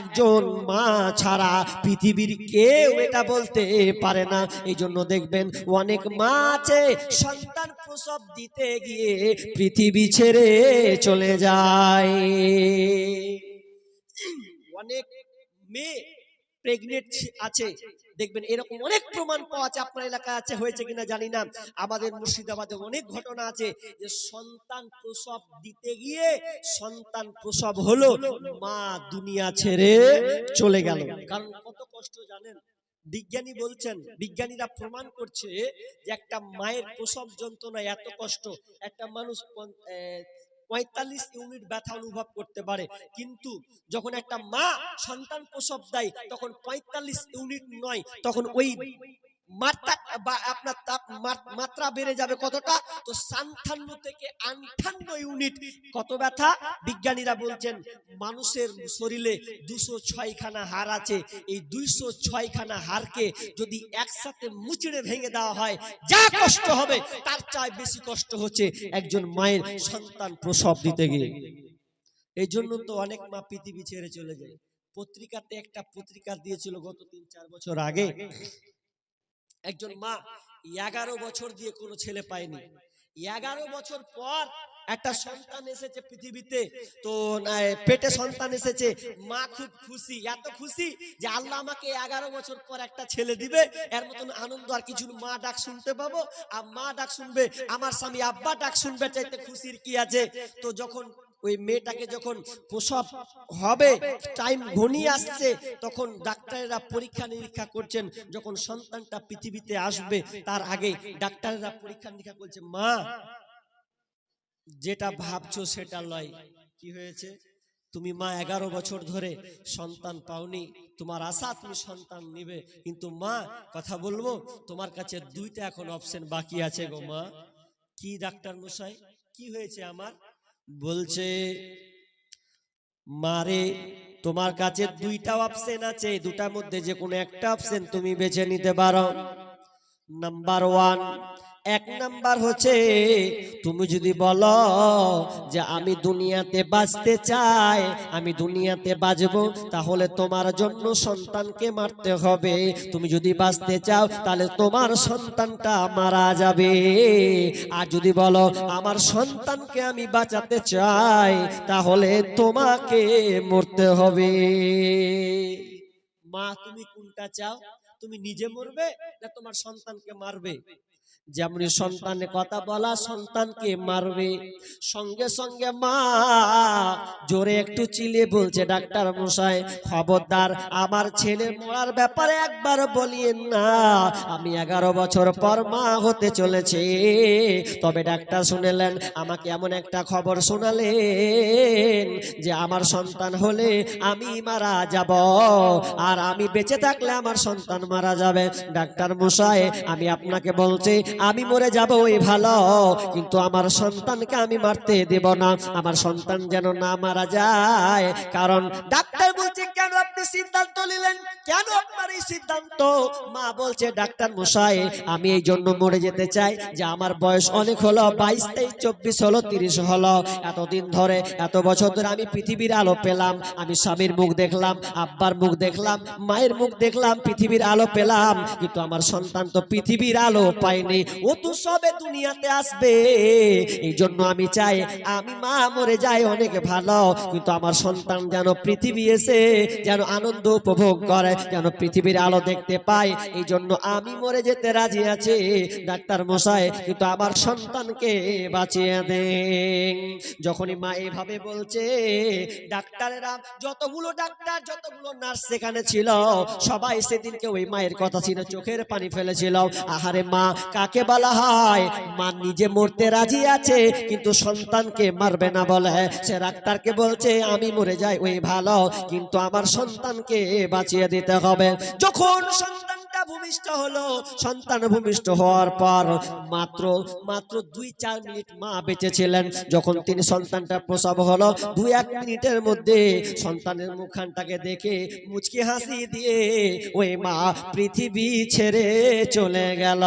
একজন মা ছাড়া পৃথিবীর কেউ এটা বলতে পারে না। এই জন্য দেখবেন অনেক মা আছে, সন্তান প্রসব দিতে গিয়ে পৃথিবী ছেড়ে চলে যায়। অনেক মেয়ে প্রেগনেন্ট আছে দেখবেন এরকম অনেক প্রমাণ পাওয়া আছে, আপনার এলাকায় আছে, হয়েছে কিনা জানি না। আমাদের মুর্শিদাবাদে অনেক ঘটনা আছে যে সন্তান প্রসব দিতে গিয়ে সন্তান প্রসব হলো, মা দুনিয়া ছেড়ে চলে গেল। কারণ কত কষ্ট জানেন? বিজ্ঞানী বলছেন, বিজ্ঞানীরা প্রমাণ করছে যে একটা মায়ের প্রসব যন্ত্রণা এত কষ্ট, একটা মানুষ পঁয়তাল্লিশ ইউনিট ব্যথা অনুভব করতে পারে। কিন্তু যখন একটা মা সন্তান প্রসব দেয়, তখন পঁয়তাল্লিশ ইউনিট নয়, তখন ওই ইউনিট। কত বিজ্ঞানীরা বলছেন, মানুষের শরীরে দুশো ছয়খানা হাড় আছে। এই দুইশো ছয়খানা হাড়কে যদি একসাথে মুচড়ে ভেঙে দেওয়া হয়, যা কষ্ট হবে, তার চাই বেশি কষ্ট হচ্ছে একজন মায়ের সন্তান প্রসব দিতে গিয়ে। এই জন্য তো অনেক মা পৃথিবী ছেড়ে চলে যায়। পত্রিকাতে একটা পত্রিকা দিয়েছিল গত তিন চার বছর আগে। একজন মা এগারো বছর দিয়ে কোনো ছেলে পায়নি। এগারো বছর পর একটা সন্তান এসেছে পৃথিবীতে। তো না, পেটে সন্তান এসেছে। মা খুব খুশি এত খুশি যে আল্লাহ আমাকে এগারো বছর পর একটা ছেলে দিবে। এর মতন আনন্দ আর কিছু মা ডাক শুনতে পাবো। আর মা ডাক শুনবে আমার স্বামী আব্বা ডাক শুনবে চাইতে খুশির কি আছে? তো যখন ওই মেয়েটাকে যখন প্রসব হবে টাইম ঘনিয়ে আসছে, তখন ডাক্তারেরা পরীক্ষা নিরীক্ষা করছেন, যখন সন্তানটা পৃথিবীতে আসবে, তার আগে ডাক্তারেরা পরীক্ষা নিরীক্ষা করছে, মা, যেটা ভাবছ সেটা লয় কি হয়েছে? তুমি মা, এগারো বছর ধরে সন্তান পাওনি, তোমার আশা তুমি সন্তান নিবে, কিন্তু মা, কথা বলব, তোমার কাছে দুইটা এখন অপশন বাকি আছে গো মা। কি ডাক্তার মশাই? কি হয়েছে আমার? বলছে মারে তোমার কাছে দুইটা অপশন আছে দুটার মধ্যে যে কোনো একটা অপশন তুমি বেছে নিতে পারো। নাম্বার ওয়ান এক নাম্বার হচ্ছে, তুমি যদি বলো যে আমি দুনিয়াতে বাঁচতে চাই, আমি দুনিয়াতে বাঁচবো, তাহলে তোমার জন্য সন্তানকে মারতে হবে। তুমি যদি বাঁচতে চাও, তাহলে তোমার সন্তানটা মারা যাবে। আর যদি বলো, আমার সন্তানকে আমি বাঁচাতে চাই, তাহলে তোমাকে মরতে হবে। মা, তুমি কোনটা চাও? তুমি নিজে মরবে না তোমার সন্তানকে মারবে? যেমন সন্তানের কথা বলা সন্তানকে মারবে। সঙ্গে সঙ্গে মা জোরে একটু চিলিয়ে বলছে ডাক্তার মশাই খবরদার আমার ছেলে মরার ব্যাপারে একবার বলিয়েন না। আমি এগারো বছর পর মা হতে চলেছে। তবে ডাক্তার শুনেলেন আমাকে এমন একটা খবর শোনালেন যে আমার সন্তান হলে আমি মারা যাব আর আমি বেঁচে থাকলে আমার সন্তান মারা যাবে। ডাক্তার মশাই আমি আপনাকে বলছি আমি মরে যাব ওই ভালো। কিন্তু আমার সন্তানকে আমি মারতে দেব না। আমার সন্তান যেন না মারা যায়। কারণ ডাক্তার বলছে কেন আপনি সিদ্ধান্ত নিলেন? কেন আপনার এই সিদ্ধান্ত? মা বলছে, ডাক্তার মশাই, আমি এই জন্য মরে যেতে চাই যে আমার বয়স অনেক হলো, বাইশ, তেইশ, চব্বিশ হলো, তিরিশ হলো। এতদিন ধরে, এত বছর ধরে আমি পৃথিবীর আলো পেলাম, আমি স্বামীর মুখ দেখলাম, আব্বার মুখ দেখলাম, মায়ের মুখ দেখলাম, পৃথিবীর আলো পেলাম, কিন্তু আমার সন্তান তো পৃথিবীর আলো পায়নি। ও তো সবে দুনিয়াতে আসবে। এই জন্য আমি চাই, আমি মা মরে যাই, অনেক ভালো, কিন্তু আমার সন্তান যেন পৃথিবী এসে যেন আনন্দ উপভোগ করে, যেন পৃথিবীর আলো দেখতে পায় এই জন্য আমি মরে যেতে রাজি আছি। ডাক্তার মশাই, কিন্তু আমার সন্তানকে বাঁচিয়ে দেন। যখনই মা এভাবে বলছে, ডাক্তারেরা, যতগুলো ডাক্তার, যতগুলো নার্স সেখানে ছিল, সবাই সেদিনকে ওই মায়ের কথা ছিল, চোখের পানি ফেলেছিল। আহারে মা, কাকে বলা হয়? মা নিজে মরতে রাজি আছে, কিন্তু সন্তানকে মারবে না বলে। সে ডাক্তারকে বলছে, আমি মরে যাই, ওই ভালো, কিন্তু আমার সন্তানকে বাঁচিয়ে দিতে হবে। যখন সন্তানটা ভূমিষ্ঠ হলো, সন্তান ভূমিষ্ঠ হওয়ার পর মাত্র মাত্র দুই চার মিনিট মা বেঁচে ছিলেন যখন তিনি সন্তানটা প্রসব হলো, দুই এক মিনিটের মধ্যে সন্তানের মুখখানটাকে দেখে মুচকি হাসি দিয়ে ওই মা পৃথিবী ছেড়ে চলে গেল।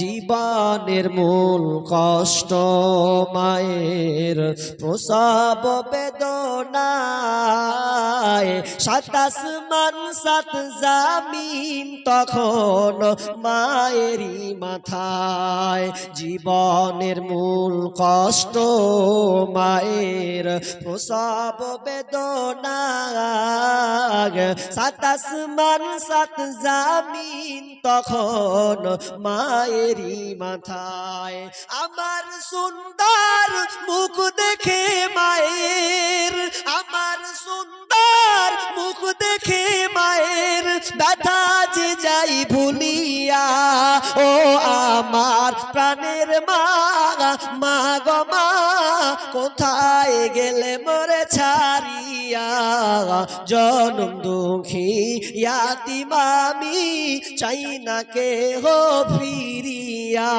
জীবনের মূল কষ্ট মায়ের প্রসব বেদনায় সাতাশ মান সাত জামিন তখন মায়েরই মাথায় জীবনের মূল কষ্ট মায়ের প্রসব বেদনায়। সাতাশ মান সাত জামিন তখন মায়েরই মাথায়। আমার সুন্দর মুখ দেখে মায়ের, আমার সুন্দর মুখ দেখে মায়ের ব্যথা যে যাই ভুলিয়া, ও আমার প্রাণের মা মা গো মা, কোথায় গেলে মরে ছাড়িয়া জনম দুঃখী, ইয়াতিমামি, চাই না কে হো ফিরিয়া।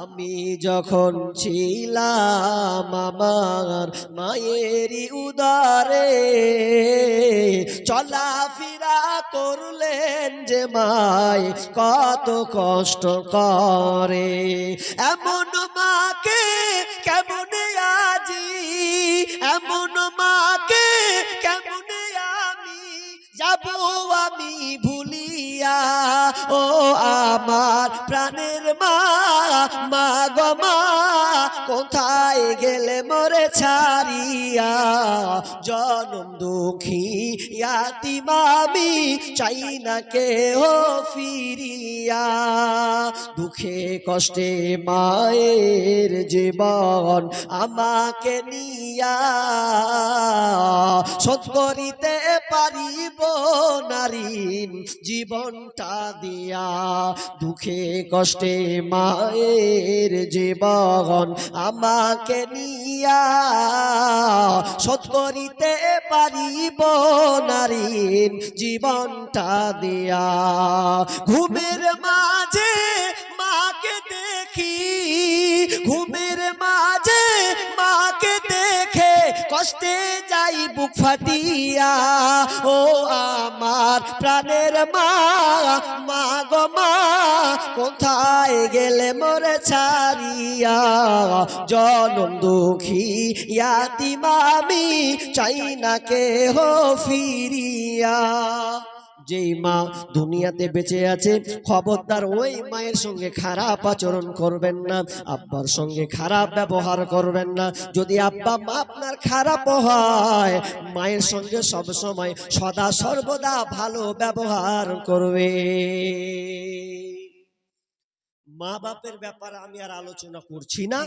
আমি যখন ছিলাম আমার মায়েরই উদারে, চলাফেরা করলেন যে মায় কত কষ্ট করে। এমন মাকে কেমনে আজি এমন মাকে কেমন আমি যাব আমি ভুলিয়া? ও আমার প্রাণের মা মা গো মা কোথায় গেলে মরে ছাড়িয়া? জনম দুঃখী ইয়াতিমামি চাই না কে ও ফিরিয়া। দুঃখে কষ্টে মায়ের জীবন আমাকে নিয়া। শোধ করিতে পারিব নারীন জীবনটা দিয়া। দুঃখে কষ্টে মায়ের জীবন আমাকে নিয়া শোধ করিতে পারিব নারীর জীবনটা দিয়া। ঘুমের মাঝে মাকে দেখি ঘুমের মাঝে কষ্টে যাই বুক ফাটিয়া, ও আমার প্রাণের মা মা গো মা, কোথায় গেলে মরে ছাড়িয়া? জনম দুঃখী ইয়াতিমামি চাই না কে হো ফিরিয়া। যেই মা দুনিয়াতে বেঁচে আছে, খবরদার ওই মায়ের সঙ্গে খারাপ আচরণ করবেন না, আব্বার সঙ্গে খারাপ ব্যবহার করবেন না। যদি আব্বা মা আপনার খারাপ হয়, মায়ের সঙ্গে সব সময় সদা সর্বদা ভালো ব্যবহার করবে। মা বাপের ব্যাপারে আমি আর আলোচনা করছি না।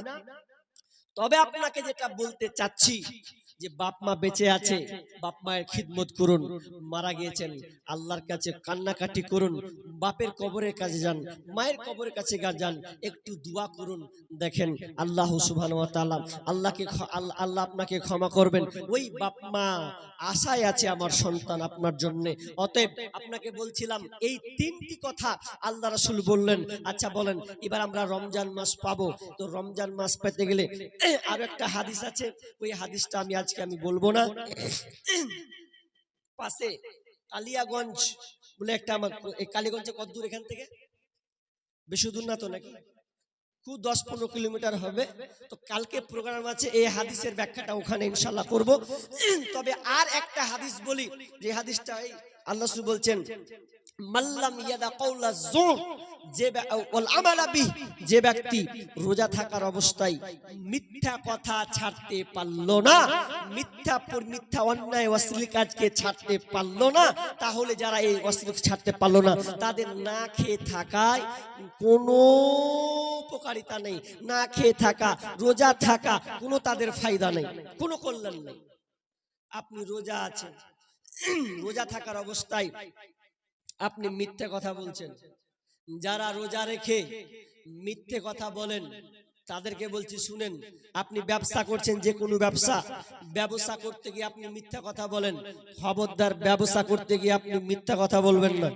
তবে আপনাকে যেটা বলতে চাচ্ছি যে বাপ মা বেঁচে আছে বাপ মায়ের খিদমত করুন মারা গিয়েছেন আল্লাহর কাছে কান্নাকাটি করুন বাপের কবরের কাছে যান মায়ের কবরের কাছে গা- যান একটু দোয়া করুন দেখেন আল্লাহ সুবহান ওয়া তাআলা আল্লাহকে আল্লাহ আপনাকে ক্ষমা করবেন। ওই বাপ মা আশায় আছে আমার সন্তান আপনার জন্য। অতএব আপনাকে বলছিলাম এই তিনটি কথা আল্লাহ রাসূল বললেন। আচ্ছা বলেন এবার আমরা রমজান মাস পাবো তো রমজান মাস পেতে গেলে আর একটা হাদিস আছে ওই হাদিসটা আমি আজকে আমি বলব না। পাশে কালিয়াগঞ্জ বলে একটা আমার এই কালীগঞ্জে কত দূর এখান থেকে? বেশি দূর না তো নাকি? খুব দশ পনেরো কিলোমিটার হবে। তো কালকে প্রোগ্রাম আছে, এই হাদিসের ব্যাখ্যাটা ওখানে ইনশাল্লাহ করব। তবে আর একটা হাদিস বলি, যে হাদিসটা আল্লাহ বলছেন মাল্লাম ইয়াদা কওলা জুর যে ওয়াল আমালা বিহ, যে ব্যক্তি রোজা থাকার অবস্থায় মিথ্যা কথা ছাড়তে পারল না মিথ্যা পর মিথ্যা অন্যায় অশ্লীল কাজকে ছাড়তে পারল না তাহলে যারা এই অশ্লীল ছাড়তে পারল না তাদের না খেয়ে থাকায় কোনো উপকারিতা নেই। না খেয়ে থাকা রোজা থাকা কোনো তাদের ফায়দা নেই কোনো কল্যাণ নেই। আপনি রোজা আছেন রোজা থাকার অবস্থায় আপনি মিথ্যে কথা বলছেন। যারা রোজা রেখে মিথ্যে কথা বলেন, তাদেরকে বলছি শুনেন, আপনি ব্যবসা করছেন যে কোনো ব্যবসা ব্যবসা করতে গিয়ে আপনি মিথ্যা কথা বলেন, খবরদার ব্যবসা করতে গিয়ে আপনি মিথ্যা কথা বলবেন না।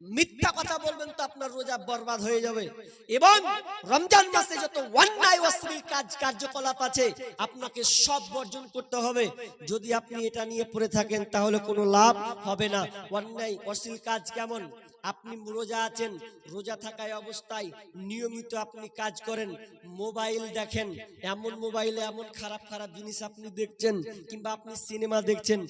মিথ্যা কথা বলবেন তো আপনার রোজা বরবাদ হয়ে যাবে। এবং রমজান মাসে যত অন্যায় অশ্লীল কাজ কার্যকলাপ আছে আপনাকে সব বর্জন করতে হবে। যদি আপনি এটা নিয়ে পড়ে থাকেন তাহলে কোনো লাভ হবে না। অন্যায় অশ্লীল কাজ কেমন? আপনি রোজা আছেন রোজা থাকায় অবস্থায় নিয়মিত আপনি কাজ করেন। মোবাইল দেখেন এমন মোবাইলে এমন খারাপ খারাপ জিনিস আপনি দেখছেন কিংবা আপনি সিনেমা দেখছেন